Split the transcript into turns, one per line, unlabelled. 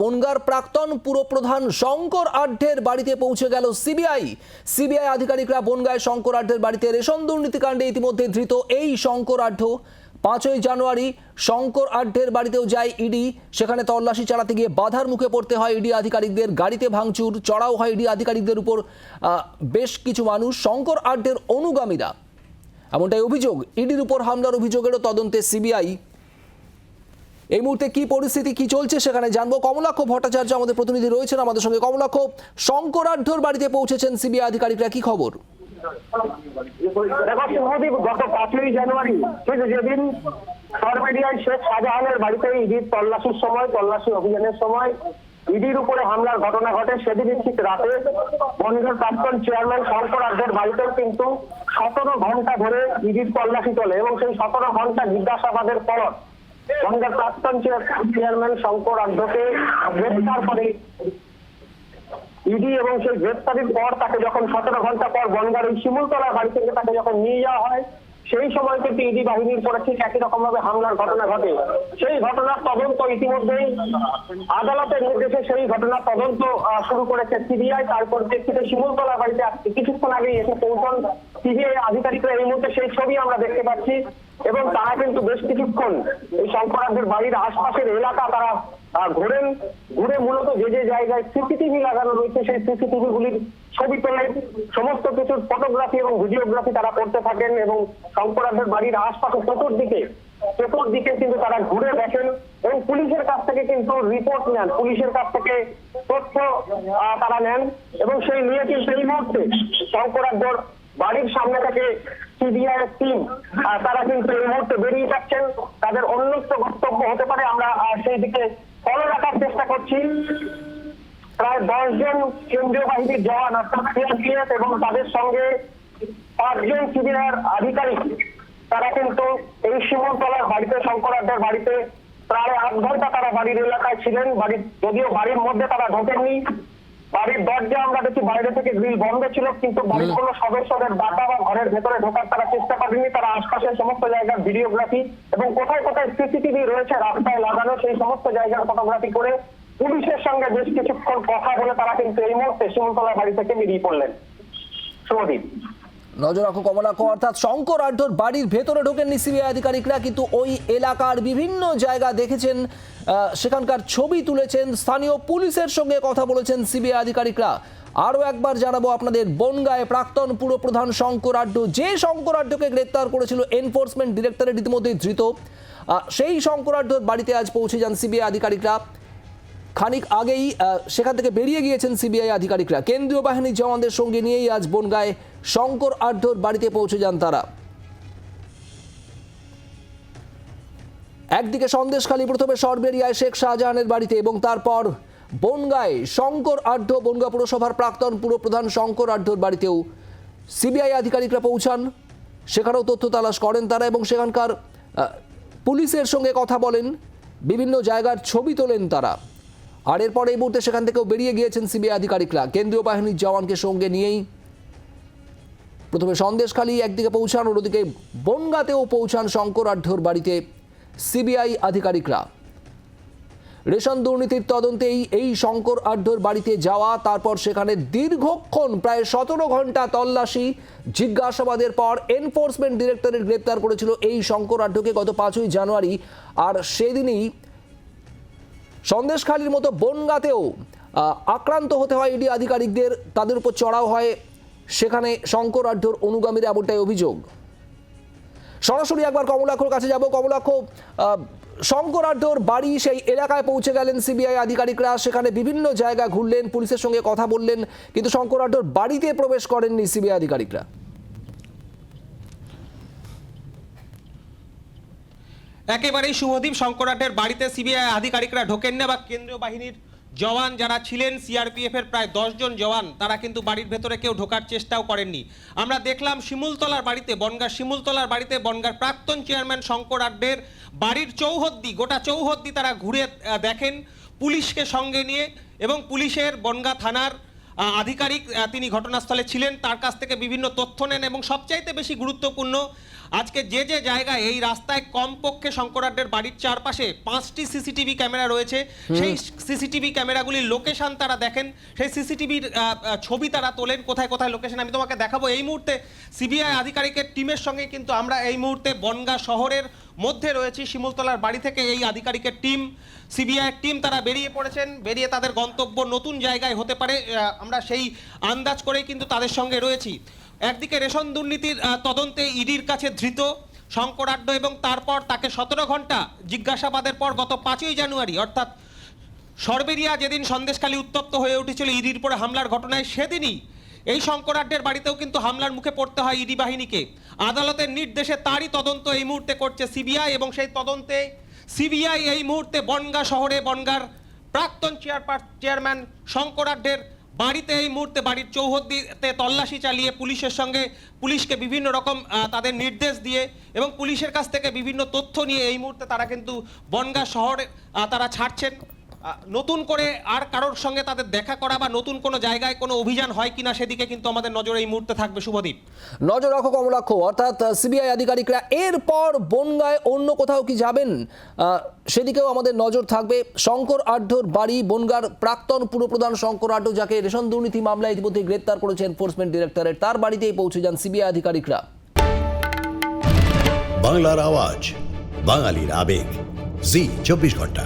বনগার প্রাক্তন পুরপ্রধান শঙ্কর আড্ডের বাড়িতে পৌঁছে গেল সিবিআই। সিবিআই আধিকারিকরা বনগায় শঙ্কর আড্ডের বাড়িতে রেশন দুর্নীতিকাণ্ডে ইতিমধ্যে ধৃত এই শঙ্কর আড্ড। পাঁচই জানুয়ারি শঙ্কর আড্ডের বাড়িতেও যায় ইডি। সেখানে তল্লাশি চালাতে গিয়ে বাধার মুখে পড়তে হয় ইডি আধিকারিকদের। গাড়িতে ভাঙচুর, চড়াও হয় ইডি আধিকারিকদের উপর বেশ কিছু মানুষ শঙ্কর আড্ডের অনুগামীরা। এমনটাই অভিযোগ, ইডির উপর হামলার অভিযোগেরও তদন্তে সিবিআই। এই মুহূর্তে কি পরিস্থিতি, কি চলছে সেখানে জানব। কমলাক্ষ ভট্টাচার্য আমাদের প্রতিনিধি রয়েছেন আমাদের সঙ্গে। কমলাক্ষ, শঙ্করাঢ্যর বাড়িতে পৌঁছেছেন সিবিআই আধিকারিকরা, কি খবর?
তল্লাশির সময়, তল্লাশি অভিযানের সময় ইডির উপরে হামলার ঘটনা ঘটে সেদিনই ঠিক রাতে বনগাঁর প্রাক্তন চেয়ারম্যান শঙ্কর আড্ডের বাড়িতেও কিন্তু সতেরো ঘণ্টা ধরে ইডির তল্লাশি চলে এবং সেই সতেরো ঘণ্টা জিজ্ঞাসাবাদের পর প্রাক্তন চেয়ারম্যান শঙ্কর গ্রেফতার করে ইডি এবং সেই পর তাকে যখন সতেরো ঘণ্টা পর বনগার শিমুলতলার বাড়ি থেকে তাকে যখন নিয়ে যাওয়া হয়, সেই সময় কিন্তু ইডি বাহিনীর পরে ঠিক একই রকম ভাবে হামলার ঘটনা ঘটে। সেই ঘটনার তদন্ত ইতিমধ্যেই আদালতের নির্দেশে সেই ঘটনার তদন্ত শুরু করেছে সিবিআই। তারপর প্রেক্ষিতে শিমুলতলা বাড়িতে কিছুক্ষণ আগে এসে পৌঁছন সিবিআই আধিকারিকরা। এই মুহূর্তে সেই ছবি আমরা দেখতে পাচ্ছি। এবং তারা কিন্তু বেশ কিছুক্ষণ এই শঙ্করাদের বাড়ির আশপাশের এলাকা তারা ঘোরেন, ঘুরে মূলত যে যে জায়গায় সিসিটিভি লাগানো রয়েছে সেই সিসিটিভি গুলির ছবি তোলেন সমস্ত কিছুর ফটোগ্রাফি এবং ভিডিওগ্রাফি তারা করতে থাকেন এবং শঙ্করাদের বাড়ির আশপাশে চতুর্দিকে চতুর্দিকে কিন্তু তারা ঘুরে দেখেন এবং পুলিশের কাছ থেকে কিন্তু রিপোর্ট নেন। পুলিশের কাছ থেকে তথ্য তারা নেন এবং সেই নিয়ে কিন্তু এই মুহূর্তে শঙ্করাদ্দর বাড়ির সামনে থেকে তারা কিন্তু এই মুহূর্তে বেরিয়ে যাচ্ছেন। তাদের অন্যত্র বক্তব্য হতে পারে। আমরা সেই দিকে ফলো রাখার চেষ্টা করছি। প্রায় দশ জন কেন্দ্রীয় বাহিনীর জওয়ান, অর্থাৎ এবং তাদের সঙ্গে পাঁচজন সিবিআইয়ের আধিকারিক, তারা কিন্তু এই শিমলতলার বাড়িতে শঙ্করাড্ডার বাড়িতে প্রায় আট ঘণ্টা তারা বাড়ির এলাকায় ছিলেন। বাড়ির, যদিও বাড়ির মধ্যে তারা ঢোকেননি। বাড়ির দরজা আমরা দেখি বাইরে থেকে গ্রিল বন্ধ ছিল কিন্তু বাড়ির কোনো সদস্যদের ডাটা বা ঘরের ভেতরে ঢোকার তারা চেষ্টা করেনি তারা আশপাশের সমস্ত জায়গার ভিডিওগ্রাফি এবং কোথায় কোথায় সিসিটিভি রয়েছে রাস্তায় লাগানো সেই সমস্ত জায়গার ফটোগ্রাফি করে পুলিশের সঙ্গে বেশ কিছুক্ষণ কথা বলে তারা কিন্তু এই মুহূর্তে শিমতলা বাড়ি থেকে বেরিয়ে পড়লেন। শুভদীপ।
নজর রাখো কমলাক্ষ অর্থাৎ শঙ্কর আড্ডর বাড়ির ভেতরে ঢোকেননি সিবিআই আধিকারিকরা, কিন্তু ওই এলাকার বিভিন্ন জায়গা দেখেছেন সেখানকার ছবি তুলেছেন, স্থানীয় পুলিশের সঙ্গে কথা বলেছেন সিবিআই আধিকারিকরা। আরও একবার জানাব আপনাদের বনগায় প্রাক্তন পুরপ্রধান শঙ্কর আড্ড, যে শঙ্কর আড্ডকে গ্রেপ্তার করেছিল এনফোর্সমেন্ট ডিরেক্টরেট ইতিমধ্যেই ধৃত। সেই শঙ্কর আড্ডর বাড়িতে আজ পৌঁছে যান সিবিআই আধিকারিকরা। খানিক আগেই সেখান থেকে বেরিয়ে গিয়েছেন সিবিআই আধিকারিকরা। কেন্দ্রীয় বাহিনীর জওয়ানদের সঙ্গে নিয়েই আজ বনগায় শঙ্কর আড্ডর বাড়িতে পৌঁছে যান তারা। একদিকে সন্দেশখালী প্রথমে সরবেরিয়ায় শেখ শাহজাহানের বাড়িতে এবং তারপর বনগায় শঙ্কর আড্ড বনগা পুরসভার প্রাক্তন পুরপ্রধান শঙ্কর আড্ডর বাড়িতেও সিবিআই আধিকারিকরা পৌঁছান। সেখানেও তথ্য তালাশ করেন তারা এবং সেখানকার পুলিশের সঙ্গে কথা বলেন। বিভিন্ন জায়গার ছবি তোলেন তারা। আর এরপর এই মুহূর্তে সেখান থেকেও বেরিয়ে গিয়েছেন সিবিআই আধিকারিকরা। কেন্দ্রীয় বাহিনীর জওয়ানকে সঙ্গে নিয়েই প্রথমে সন্দেশখালী একদিকে পৌঁছান, অন্যদিকে বনগাতেও পৌঁছান শঙ্কর আঢ্যর বাড়িতে সিবিআই আধিকারিকরা। রেশন দুর্নীতির তদন্তেই এই শঙ্কর আঢ্যর বাড়িতে যাওয়া, তারপর সেখানে দীর্ঘক্ষণ, প্রায় সতেরো ঘণ্টা তল্লাশি, জিজ্ঞাসাবাদের পর এনফোর্সমেন্ট ডিরেক্টরেট গ্রেপ্তার করেছিল এই শঙ্কর আঢ্যকে গত পাঁচই জানুয়ারি। আর সেদিনই সন্দেশখালীর মতো বনগাতেও আক্রান্ত হতে হয় ইডি আধিকারিকদের তাদের উপর চড়াও হয়। সেখানে শঙ্কর আঢ্যর অনুগামীরা এমনটাই অভিযোগ। সরাসরি একবার কমলাক্ষর কাছে যাব। কমলাক্ষ আহ, শঙ্কর আঢ্যর বাড়ি সেই এলাকায় পৌঁছে গেলেন সিবিআই আধিকারিকরা। সেখানে বিভিন্ন জায়গা ঘুরলেন পুলিশের সঙ্গে কথা বললেন কিন্তু শঙ্কর আঢ্যর বাড়িতে প্রবেশ করেননি সিবিআই আধিকারিকরা।
একেবারেই শুভদীপ শঙ্করাটের বাড়িতে সিবিআই আধিকারিকরা ঢোকেন না বা কেন্দ্রীয় বাহিনীর জওয়ান যারা ছিলেন সিআরপিএফ এর প্রায় দশজন জওয়ান, তারা কিন্তু বাড়ির ভেতরে কেউ ঢোকার চেষ্টাও করেননি। আমরা দেখলাম শিমুলতলার বাড়িতে বনগার শিমুলতলার বাড়িতে বনগার প্রাক্তন চেয়ারম্যান শঙ্কর আড্ডের বাড়ির চৌহদ্দি, গোটা চৌহদ্দি তারা ঘুরে দেখেন। পুলিশকে সঙ্গে নিয়ে এবং পুলিশের বনগা থানার আধিকারিক তিনি ঘটনাস্থলে ছিলেন। তার কাছ থেকে বিভিন্ন তথ্য নেন এবং সবচাইতে বেশি গুরুত্বপূর্ণ আজকে যে যে জায়গায় এই রাস্তায় কমপক্ষে শঙ্করাড্ডের বাড়ির চারপাশে পাঁচটি সিসিটিভি ক্যামেরা রয়েছে সেই সিসিটিভি ক্যামেরাগুলির লোকেশন তারা দেখেন। সেই সিসিটিভির ছবি তারা তোলেন কোথায় কোথায় লোকেশন আমি তোমাকে দেখাবো। এই মুহূর্তে সিবিআই আধিকারিকের টিমের সঙ্গে কিন্তু আমরা এই মুহূর্তে বনগা শহরের মধ্যে রয়েছি শিমুলতলার বাড়ি থেকে এই আধিকারিকের টিম, সিবিআই টিম, তারা বেরিয়ে পড়েছেন, বেরিয়ে তাদের গন্তব্য নতুন জায়গায় হতে পারে আমরা সেই আন্দাজ করেই কিন্তু তাদের সঙ্গে রয়েছি। একদিকে রেশন দুর্নীতির তদন্তে ইডির কাছে ধৃত শঙ্করাড্ড এবং তারপর তাকে সতেরো ঘণ্টা জিজ্ঞাসাবাদের পর গত পাঁচই জানুয়ারি, অর্থাৎ সরবেরিয়া যেদিন সন্দেশখালী উত্তপ্ত হয়ে উঠেছিল ইডির পরে হামলার ঘটনায়, সেদিনই এই শঙ্করাড্ডের বাড়িতেও কিন্তু হামলার মুখে পড়তে হয় ইডি বাহিনীকে। আদালতের নির্দেশে তারই তদন্ত এই মুহূর্তে করছে সিবিআই এবং সেই তদন্তে সিবিআই এই মুহূর্তে বনগা শহরে বনগার প্রাক্তন চেয়ারপার, চেয়ারম্যান শঙ্করাড্ডের বাড়িতে এই মুহূর্তে বাড়ির চৌহদ্দিতে তল্লাশি চালিয়ে পুলিশের সঙ্গে পুলিশকে বিভিন্ন রকম তাদের নির্দেশ দিয়ে এবং পুলিশের কাছ থেকে বিভিন্ন তথ্য নিয়ে এই মুহূর্তে তারা কিন্তু বনগা শহরে তারা ছাড়ছেন। নতুন করে আর কারোর সঙ্গে তাদের দেখা করা বা নতুন কোনো জায়গায় কোনো অভিযান হয় কিনা সেদিকে কিন্তু আমাদের নজর এই মুহূর্তে থাকবে শুভদীপ।
নজর রাখো কমলাক্ষ অর্থাৎ সিবিআই আধিকারিকরা এরপর বনগায় অন্য কোথাও কি যাবেন? সেদিকেও আমাদের নজর থাকবে। শঙ্কর আঢ্যর বাড়ি বনগার প্রাক্তন পুরপ্রধান শঙ্কর আঢ্য যাকে রেশন দুর্নীতি মামলায় ইতিমধ্যে গ্রেপ্তার করেছে এনফোর্সমেন্ট ডিরেক্টরেট তার বাড়িতেই পৌঁছে যান সিবিআই আধিকারিকরা।
বাংলার আওয়াজ বাঙালির আবেগ। জি চব্বিশ ঘণ্টা।